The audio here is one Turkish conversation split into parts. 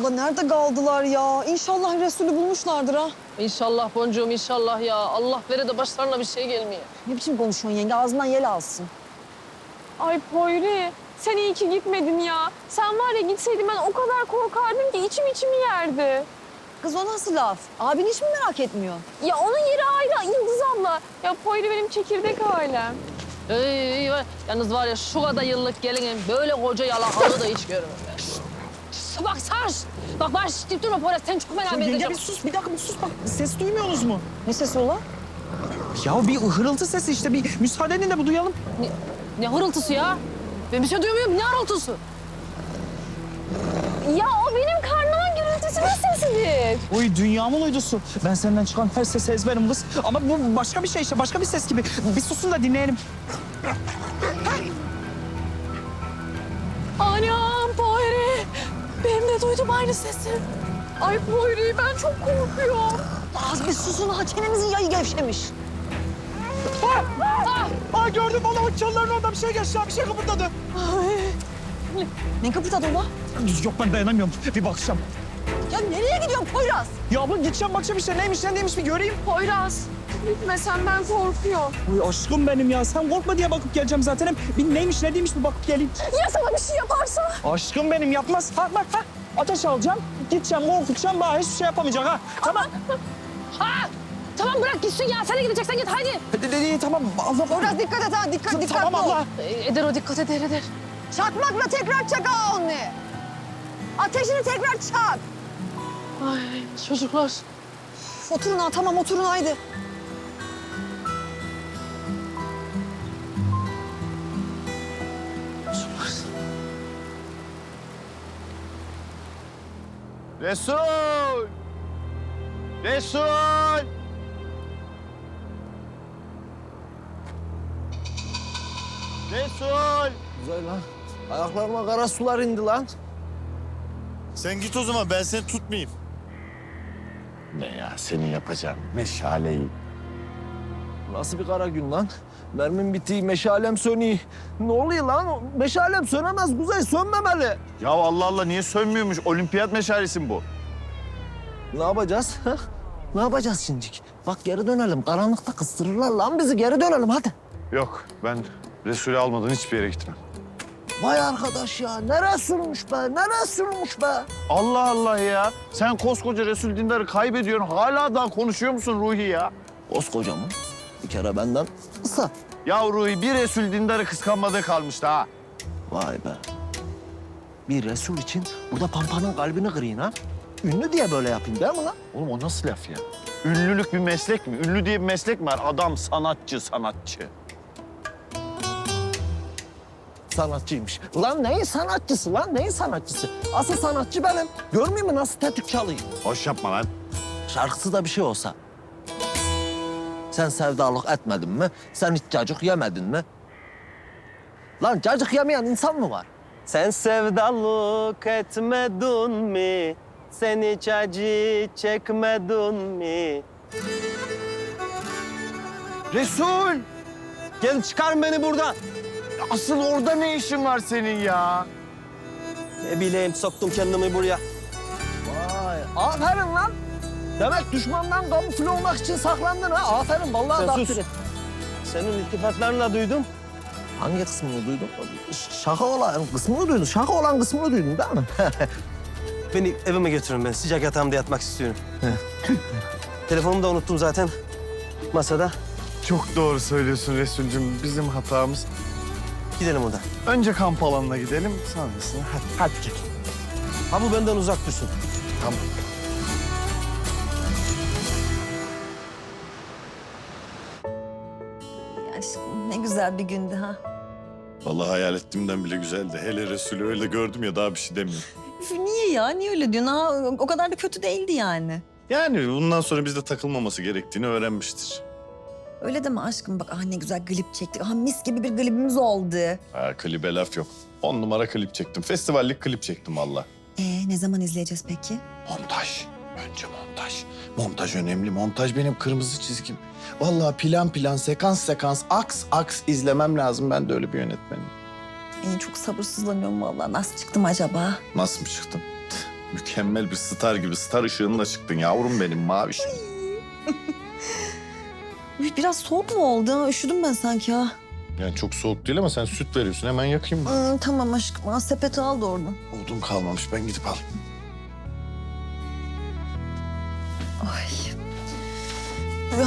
Ulan nerede kaldılar ya? İnşallah Resulü bulmuşlardır ha. İnşallah boncuğum inşallah ya. Allah vere de başlarına bir şey gelmiyor. Ne biçim konuşuyorsun yenge? Ağzından yel alsın. Ay Poyri, sen iyi ki gitmedin ya. Sen var ya gitseydin ben o kadar korkardım ki içim içimi yerdi. Kız o nasıl laf? Abin hiç mi merak etmiyor? Ya onun yeri ayrı Yıldız abla. Ya Poyri benim çekirdek ailem. Ey, ey, yalnız var ya şu kadar yıllık gelinim böyle koca yalakalı da hiç görmedim. Ben. Bak Sarş, bak baş deyip durma Poyraz sen çok merak Yenge edeceğim. bir sus, bir dakika bir sus bak. Ses duymuyorsunuz mu? Ne sesi ola? Ya bir hırıltı sesi işte. Bir müsaade edin de bu duyalım. Ne, ne hırıltısı ya? Ben bir şey duymuyorum. Ne hırıltısı? Ya o benim karnımın gürültüsünün sesidir. Uy dünyamın uydusu. Ben senden çıkan her sesi ezberim kız. Ama bu başka bir şey işte, başka bir ses gibi. Bir susun da dinleyelim. Benim de duydum aynı sesi. Ay Poyri ben çok korkuyorum. Az bir susun ha. Çenemizin yayı gevşemiş. Aa gördüm valla çalıların orada bir şey geçti. ya, Bir şey kıpırdadı. Ne kıpırdadı ola? Yok ben dayanamıyorum. Bir bakacağım. Ya nereye gidiyorsun Poyraz? Ya bu gideceğim bakacağım işte neymiş ne değilmiş bir göreyim. Poyraz, gitmesen ben korkuyorum. Uy aşkım benim ya. Sen korkma diye bakıp geleceğim zaten. Hem bir neymiş ne değilmiş bir bakıp geleyim. Ya sana bir şey yaparsa? Aşkım benim yapmaz. Ha bak ha. Ateş alacağım. Gideceğim korkutacağım. Bana hiçbir şey yapamayacak ha. Tamam. Ha! Tamam bırak gitsin ya. Sen de gideceksen git hadi. De, de, de, tamam. Allah Poyraz dikkat et ha. Dikkat, dikkatli Tamam ol. abla. E, Eder o dikkat eder eder. Çakmakla tekrar çak ha onu. Ateşini tekrar çak. Ay çocuklar. Oturun ha tamam oturun haydi. Resul! Resul! Resul! Güzel lan. Ayaklarıma kara sular indi lan. Sen git o zaman ben seni tutmayayım. Ne ya senin yapacağın meşaleyi. Nasıl bir kara gün lan? Mermim bitti, meşalem sönüyor. Ne oluyor lan? Meşalem sönemez, Kuzey sönmemeli. Ya Allah Allah niye sönmüyormuş? Olimpiyat meşalesi mi bu? Ne yapacağız? ha? Ne yapacağız şimdi? Bak geri dönelim. Karanlıkta kıstırırlar lan bizi. Geri dönelim hadi. Yok ben Resul'ü almadan hiçbir yere gitmem. Vay arkadaş ya. Nereye sürmüş be? Nereye sürmüş be? Allah Allah ya. Sen koskoca Resul Dindar'ı kaybediyorsun. Hala daha konuşuyor musun Ruhi ya? Koskoca mı? Bir kere benden kısa. Ya Ruhi bir Resul Dindar'ı kıskanmadığı kalmıştı ha. Vay be. Bir Resul için burada Pampa'nın kalbini kırayım ha. Ünlü diye böyle yapayım değil mi lan? Oğlum o nasıl laf ya? Ünlülük bir meslek mi? Ünlü diye bir meslek mi var? Adam sanatçı, sanatçı. sanatçıymış. Lan neyin sanatçısı lan? Neyin sanatçısı? Asıl sanatçı benim. Görmüyor musun nasıl tetik çalıyor? Hoş yapma lan. Şarkısı da bir şey olsa. Sen sevdalık etmedin mi? Sen hiç cacık yemedin mi? Lan cacık yemeyen insan mı var? Sen sevdalık etmedin mi? Sen hiç acı çekmedin mi? Resul! Gel çıkar beni buradan. Asıl orada ne işin var senin ya? Ne bileyim soktum kendimi buraya. Vay aferin lan. Demek düşmandan kamufle olmak için saklandın ha. Aferin vallahi Sen takdir sus. et. Senin iltifatlarını da duydum. Hangi kısmını duydun? Ş- Şaka olan kısmını duydun. Şaka olan kısmını duydun değil mi? Beni evime götürün ben. Sıcak yatağımda yatmak istiyorum. Telefonumu da unuttum zaten. Masada. Çok doğru söylüyorsun Resul'cüm. Bizim hatamız. Gidelim oradan. Önce kamp alanına gidelim, sonrasında hadi. Hadi gel. Ha bu benden uzak dursun. Tamam. Aşkım ne güzel bir gündü ha. Vallahi hayal ettiğimden bile güzeldi. Hele Resulü öyle gördüm ya daha bir şey demiyorum. Üf, niye ya? Niye öyle diyorsun? Ha, o kadar da kötü değildi yani. Yani bundan sonra bizde takılmaması gerektiğini öğrenmiştir. Öyle deme aşkım. Bak ah ne güzel klip çektik. Ah mis gibi bir klibimiz oldu. Ha klibe laf yok. On numara klip çektim. Festivallik klip çektim valla. Ee, ne zaman izleyeceğiz peki? Montaj. Önce montaj. Montaj önemli. Montaj benim kırmızı çizgim. Vallahi plan plan, sekans sekans, aks aks izlemem lazım. Ben de öyle bir yönetmenim. Ee, çok sabırsızlanıyorum vallahi. Nasıl çıktım acaba? Nasıl mı çıktım? Mükemmel bir star gibi star ışığınla çıktın yavrum benim maviş. Uy, Biraz soğuk mu oldu? Üşüdüm ben sanki ha. Yani çok soğuk değil ama sen süt veriyorsun hemen yakayım mı? Hmm, tamam aşkım. Sepeti al da oradan. Odun kalmamış ben gidip alayım. Ay.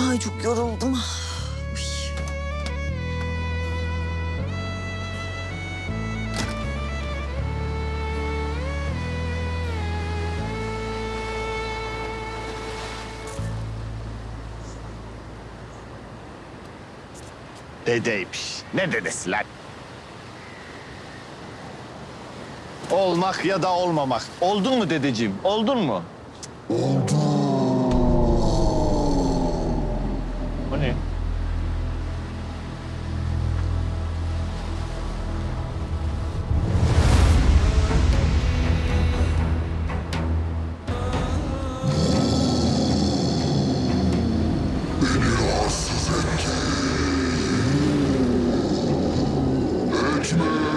Ay çok yoruldum. Uy. Dedeymiş. Ne dedesi lan? Olmak ya da olmamak. Oldun mu dedeciğim? Oldun mu? Oldu.